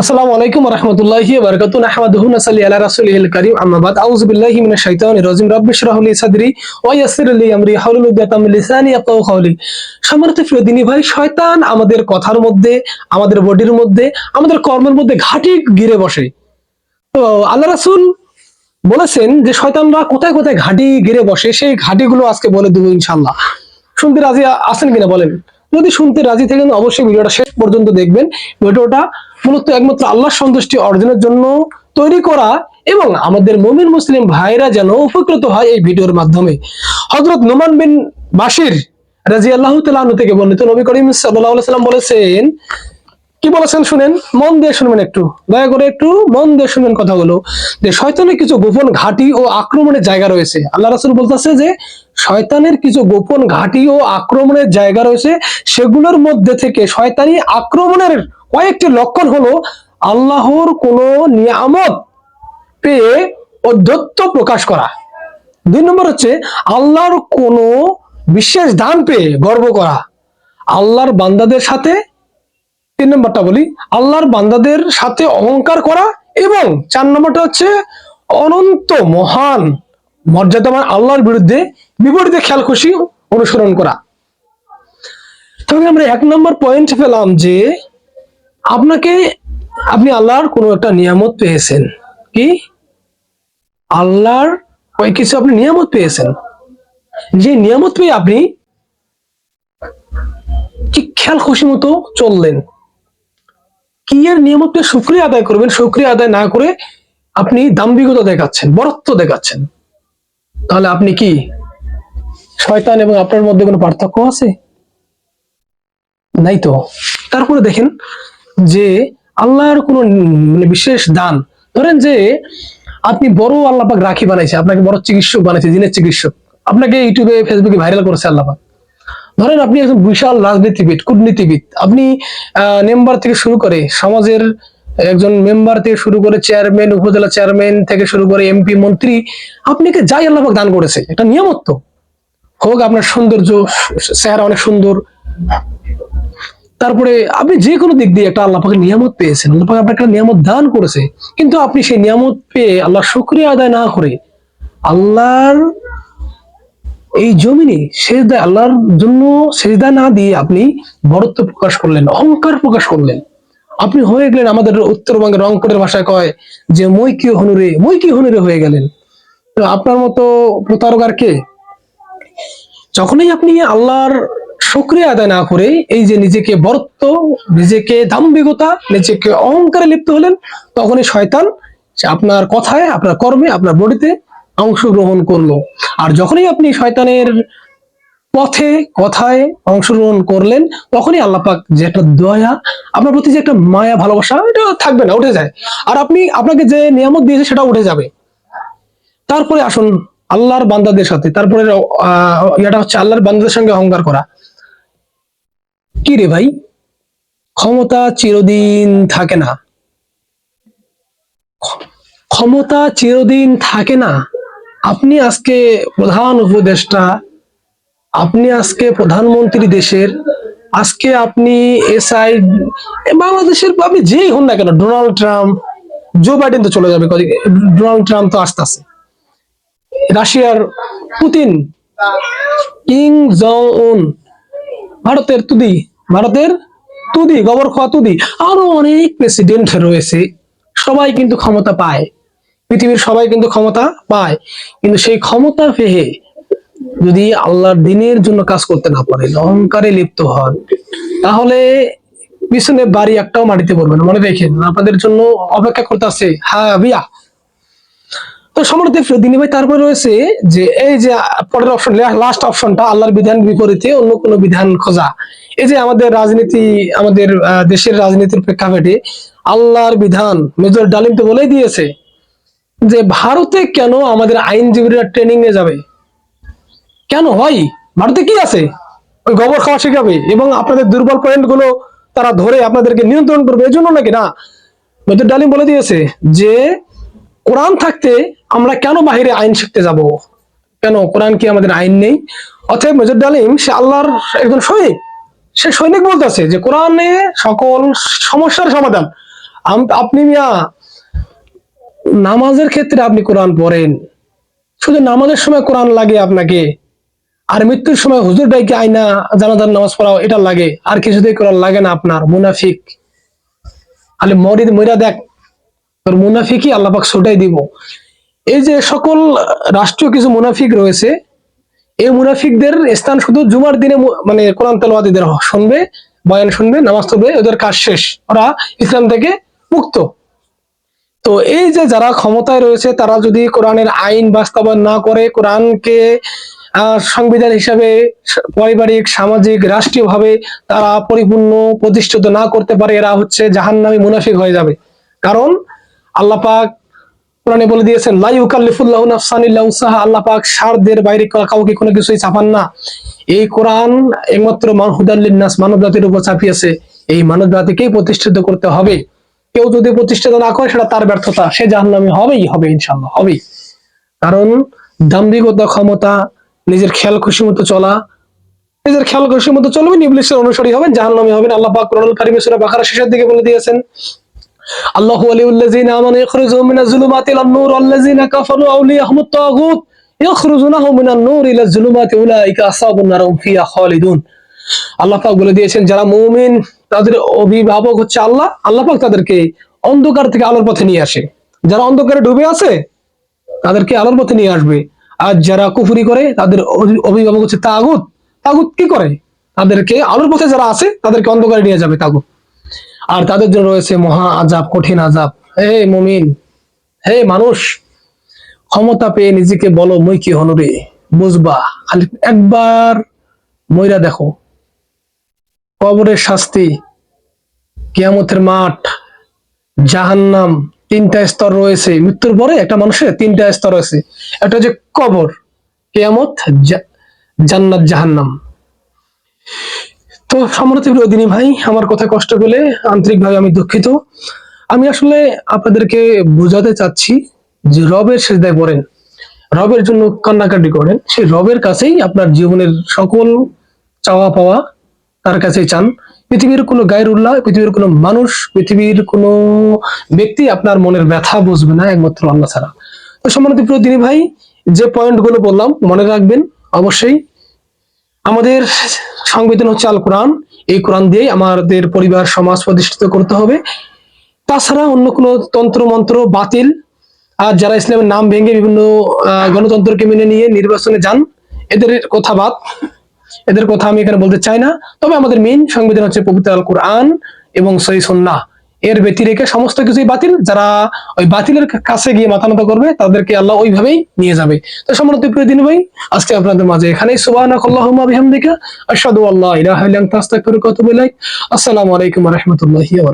আসসালামু আলাইকুম রহমতুল্লাহি বারকাতু নাহমাদুহু নাসাল্লি আলা রাসূলিল কারীম। আম্মা বাদ। আউযু বিল্লাহি মিনাশ শাইতানির রাজিম। রাব্বি ইশরাহ লি সাদরি ওয়া ইয়াসসির লি আমরি। হাওলুল উকদাতাম মিন লিসানি ইয়াফকাহু কওলি। সম্মানিত প্রিয় দিনী ভাই, শয়তান আমাদের কথার মধ্যে, আমাদের বডির মধ্যে, আমাদের কর্মের মধ্যে ঘাটি গিরে বসে। তো আল্লাহ রাসূল বলেছেন যে, শয়তানরা কোথায় কোথায় ঘাটি গিরে বসে, সেই ঘাটিগুলো আজকে বলে দেবো ইনশাআল্লাহ। শুনতে রাজি আছেন কিনা বলেন? যদি শুনতে রাজি থাকেন, অবশ্যই ভিডিওটা শেষ পর্যন্ত দেখবেন। ভিডিওটা মূলত একমাত্র আল্লাহ সন্তুষ্টি অর্জনের জন্য তৈরি করা এবং আমাদের মমিন মুসলিম ভাইরা যেন উপকৃত হয় এই ভিডিওর মাধ্যমে। হজরত নোমান বিন বাসির রাজি আল্লাহ থেকে বর্ণিত নবী করিম সাল্লাহ সাল্লাম বলেছেন কি বলেছেন শুনেন? মন দিয়ে শুনবেন একটু। দয়া করে একটু মন দিয়ে শুনবেন কথাগুলো। যে শয়তানের কিছু গোপন ঘাটি ও আক্রমণের জায়গা রয়েছে। আল্লাহ রাসুল বলতেছে যে, শয়তানের কিছু গোপন ঘাটি ও আক্রমণের জায়গা রয়েছে। সেগুলোর মধ্যে থেকে শয়তানি আক্রমণের কয়েকটি লক্ষণ হলো আল্লাহর কোন নিয়ামত পেয়ে অধ্যত্ব প্রকাশ করা। দুই নম্বর হচ্ছে আল্লাহর কোন বিশেষ দান পেয়ে গর্ব করা। আল্লাহর বান্দাদের সাথে তিন নম্বরটা বলি, আল্লাহর বান্দাদের সাথে অহংকার করা এবং চার নম্বরটা হচ্ছে অনন্ত মহান মর্যাদামান আল্লাহর বিরুদ্ধে বিপরীতে খেয়াল খুশি অনুসরণ করা। তবে আমরা এক নম্বর পয়েন্ট পেলাম যে আপনাকে, আপনি আল্লাহর কোনো একটা নিয়ামত পেয়েছেন। কি? আল্লাহর ওই কিছু আপনি নিয়ামত পেয়েছেন? যে নিয়ামত পেয়ে আপনি কি খেয়াল খুশি মতো চললেন। কি এর নিয়ামতকে শুক্রিয়া আদায় করবেন? শুক্রিয়া আদায় না করে আপনি দাম্ভিকতা দেখাচ্ছেন, বরত্ব দেখাচ্ছেন। তাহলে আপনি কি শয়তান এবং আপনার মধ্যে কোনো পার্থক্য আছে? নাই তো। তারপরে দেখেন যে আল্লাহর কোনো মানে বিশেষ দান, ধরেন যে আপনি বড় আল্লাপাক রাখি বানাইছে, আপনাকে বড় চিকিৎসক বানাইছে জিনের চিকিৎসক। আপনাকে ইউটিউবে, ফেসবুকে ভাইরাল করেছে আল্লাপাক। ধরেন আপনি একজন বিশাল রাজনীতিবিদ, কূটনীতিবিদ, আপনি মেম্বার থেকে শুরু করে সমাজের একজন মেম্বার থেকে শুরু করে চেয়ারম্যান, উপজেলা চেয়ারম্যান থেকে শুরু করে এমপি মন্ত্রী, আপনাকে যাই আল্লাপাক দান করেছে, এটা নিয়ামত তো। হোক আপনার সৌন্দর্য, চেহারা অনেক সুন্দর। তারপরে আপনি যে কোনো দিক দিয়ে একটা আল্লাহ পাকে নিয়ামত পেয়েছেন, আল্লাহ পাক আপনাকে একটা নিয়ামত দান করেছে, কিন্তু আপনি সেই নিয়ামত পেয়ে আল্লাহ শুক্রিয়া আদায় না করে আল্লাহর এই জমিনে সেজদা আল্লাহর জন্য সেজদা না দিয়ে আপনি বড়ত্ব প্রকাশ করলেন, অহংকার প্রকাশ করলেন। আপনি হয়ে গেলেন আমাদের উত্তরবঙ্গের রংপুরের ভাষায় কয় যে, মই কি হনুরে মই কি হনুরে হয়ে গেলেন। তো আপনার মতো প্রতারকার কে? যখনই আপনি আল্লাহর শুক্রিয়া আদায় না করে এই যে নিজেকে বরত্ব, নিজেকে দাম্ভিকতা, নিজেকে অহংকারে লিপ্ত হলেন, তখনই শয়তান আপনার কথায়, আপনার কর্মে, আপনার বডিতে অংশগ্রহণ করল। আর যখনই আপনি শয়তানের পথে, কথায় অংশগ্রহণ করলেন, তখনই আল্লাপাক যে একটা দয়া, আপনার প্রতি যে একটা মায়া, ভালোবাসা, এটা থাকবে না, উঠে যায়। আর আপনি, আপনাকে যে নিয়ামত দিয়েছে সেটা উঠে যাবে। তারপরে আসুন আল্লাহর বান্দাদের সাথে। তারপরে এটা হচ্ছে আল্লাহর বান্দাদের সঙ্গে অহংকার করা। কি রে ভাই? ক্ষমতা চিরদিন থাকে না। ক্ষমতা চিরদিন থাকে না। আপনি আজকে প্রধান উপদেষ্টা, আপনি আজকে প্রধানমন্ত্রী দেশের, আজকে আপনি এসআই, বাংলাদেশের আপনি যেই হন না কেন, ডোনাল্ড ট্রাম্প, জো বাইডেন তো চলে যাবে ডোনাল্ড ট্রাম্প তো আস্তে আস্তে। রাশিয়ার পুতিন, কিং জং উন ভারতের তুদি ভারতের তুদি গোবর খাওয়া তুদি, আরও অনেক প্রেসিডেন্ট রয়েছে, সবাই কিন্তু ক্ষমতা পায়। পৃথিবীর সবাই কিন্তু ক্ষমতা পায়, কিন্তু সেই ক্ষমতা পেয়ে যদি আল্লাহর দিনের জন্য কাজ করতে না পারেন অহংকারে লিপ্ত হন, তাহলে পিছনে বাড়ি একটাও মাটিতে পড়বে না। মনে রেখেন, আপনাদের জন্য অপেক্ষা করতে আছে হ্যাঁ বিয়া। তো সম্রাট দিনী ভাই, তারপরে রয়েছে যে এই যে পরের অপশন লাস্ট অপশনটা আল্লাহর বিধান বিপরীতে অন্য কোনো বিধান খোঁজা। এই যে আমাদের রাজনীতি, আমাদের দেশের রাজনীতির প্রেক্ষাপটে আল্লাহর বিধান মেজর ডালিম তো বলেই দিয়েছে। যে ভারতে কেন আমাদের আইনজীবীরা ট্রেনিং এ যাবে? কেন হয় ভারতে কি আছে? ওই গোবর খাওয়া শেখাবে এবং আপনাদের দুর্বল পয়েন্টগুলো তারা ধরে আপনাদেরকে নিয়ন্ত্রণ করবে এই জন্য নাকি না? মেজর ডালিম বলে দিয়েছে যে, কোরআন থাকতে আমরা কেন বাহিরে আইন শিখতে যাব? কেন কোরআন কি আমাদের আইন নেই? অতএব মেজর ডালিম, সে আল্লাহর একজন সৈনিক। সে সৈনিক বলতেছে যে, কোরআনে সকল সমস্যার সমাধান। আপনি মিয়া নামাজের ক্ষেত্রে আপনি কোরআন পড়েন। শুধু নামাজের সময় কোরআন লাগে আপনাকে। আর মৃত্যুর সময় হুজুর ডাইকে আইনা জানাজার নামাজ পড়াও, এটা লাগে। আর কিছুতেই কোরআন লাগে না আপনার, মুনাফিক। আলে মরিদ মইরা দেখ, তোর মুনাফিকই আল্লাপাক ছুটাই দিব। এই যে সকল রাষ্ট্রীয় কিছু মুনাফিক রয়েছে, এই মুনাফিকদের স্থান শুধু জুমার দিনে মানে কোরআন তেলাওয়াতিদের শুনবে, বয়ান শুনবে, নামাজ পড়বে, ওদের কাজ শেষ। ওরা ইসলাম থেকে মুক্ত। তো এই যে যারা ক্ষমতায় রয়েছে, তারা যদি কোরআনের আইন বাস্তবায়ন না করে, কোরআনকে সংবিধান হিসাবে পারিবারিক, সামাজিক, রাষ্ট্রীয়ভাবে তারা পরিপূর্ণ প্রতিষ্ঠিত না করতে পারে, এরা হচ্ছে জাহান্নামী মুনাফিক হয়ে যাবে। কারণ আল্লাহ পাক কোরআনে বলে দিয়েছেন, লা ইউকাল্লিফুল্লাহু নাফসান ইল্লা উসাহা সারদের বাইরে কাউকে কোনো কিছুই চাপান না। এই কোরআন একমাত্র মানহুদাল্লিন মানব জাতির উপর চাপিয়েছে। এই মানব জাতিকেই প্রতিষ্ঠিত করতে হবে। কেউ যদি প্রতিষ্ঠিত না করে, সেটা তার ব্যর্থতা। সে জাহান্নামী হবেই হবে ইনশাআল্লাহ, হবেই। কারণ দাম্ভিকতা, ক্ষমতা, নিজের খেয়াল খুশি মতো চলা, নিজের খেয়াল খুশি মতো চলবেন ইবলিসের অনুসারী হবেন, জাহান্নামী হবেন। আল্লাহ পাক কোরআনুল কারিমে সূরা বাকারা শেষের দিকে বলে দিয়েছেন, আল্লাহু ওয়ালিউল্লাযিনা আমানু মিনাজ যুলুমাতি ইলান নূর ওয়াল্লাযিনা কাফারু তাগুত মিনান নূর ইলাজ যুলুমাতি উলাইকা আসহাবুন নার হুম খালিদুন। আল্লাহ পাক বলে দিয়েছেন, যারা মুমিন তাদের অভিভাবক হচ্ছে আল্লাহ। আল্লাহ পাক তাদেরকে অন্ধকার থেকে আলোর পথে নিয়ে আসে। যারা অন্ধকারে ডুবে আছে, তাদেরকে আলোর পথে নিয়ে আসবে। আর যারা কুফরি করে, তাদের অভিভাবক হচ্ছে তাগুত। তাগুত কি করে? তাদেরকে আলোর পথে যারা আছে, তাদেরকে অন্ধকারে নিয়ে যাবে তাগুত। আর তাদের জন্য রয়েছে মহা আজাব কঠিন আজাব হে মুমিন, হে মানুষ, ক্ষমতা পেয়ে নিজেকে বলো মই কি হনরে। বুঝবা, খালি একবার মইরা দেখো। কবরের শাস্তি, কিয়ামতের মাঠ, জাহান্নাম, তিনটা স্তর রয়েছে। মৃত্যুর পরে একটা মানুষের তিনটা স্তর রয়েছে। একটা হচ্ছে কবর, কেয়ামত জান্নাত, জাহান্নাম। তো সম্মানিত দিনী ভাই, আমার কথা কষ্ট পেলে আন্তরিকভাবে আমি দুঃখিত। আমি আসলে আপনাদেরকে বোঝাতে চাচ্ছি যে রবের সেজদায় পড়েন। রবের জন্য কান্নাকাটি করেন। সেই রবের কাছেই আপনার জীবনের সকল চাওয়া পাওয়া তার কাছেই চান। পৃথিবীর কোনো গায়ের উল্লাহ পৃথিবীর কোনো মানুষ, পৃথিবীর কোনো ব্যক্তি আপনার মনের ব্যথা বুঝবে না একমাত্র আল্লাহ ছাড়া। তো সম্মানিত প্রিয় ভাই, যে পয়েন্টগুলো বললাম, মনে রাখবেন, অবশ্যই আমাদের সংবিধান হচ্ছে আল কোরআন। এই কোরআন দিয়েই আমাদের পরিবার, সমাজ প্রতিষ্ঠিত করতে হবে। তাছাড়া অন্য কোনো তন্ত্র, মন্ত্র বাতিল, আর যারা ইসলামের নাম ভেঙে বিভিন্ন গণতন্ত্রকে মেনে নিয়ে নির্বাচনে যান, এদের কথা বাদ। এদের কথা আমি এখানে বলতে চাই না। তবে আমাদের মেইন সংবিধান হচ্ছে পবিত্র আল কোরআন এবং সই সন্না এর ব্যতি রেখে সমস্ত কিছুই বাতিল। যারা ওই বাতিলের কাছে গিয়ে মাথা নত করবে, তাদেরকে আল্লাহ ওইভাবেই নিয়ে যাবে। তো সম্মানিত প্রিয় দিন ভাই, আজকে আপনাদের মাঝে এখানেই সুবহানাক আল্লাহুম্মা বিহামদিকা আশহাদু আলাইকুম ওয়া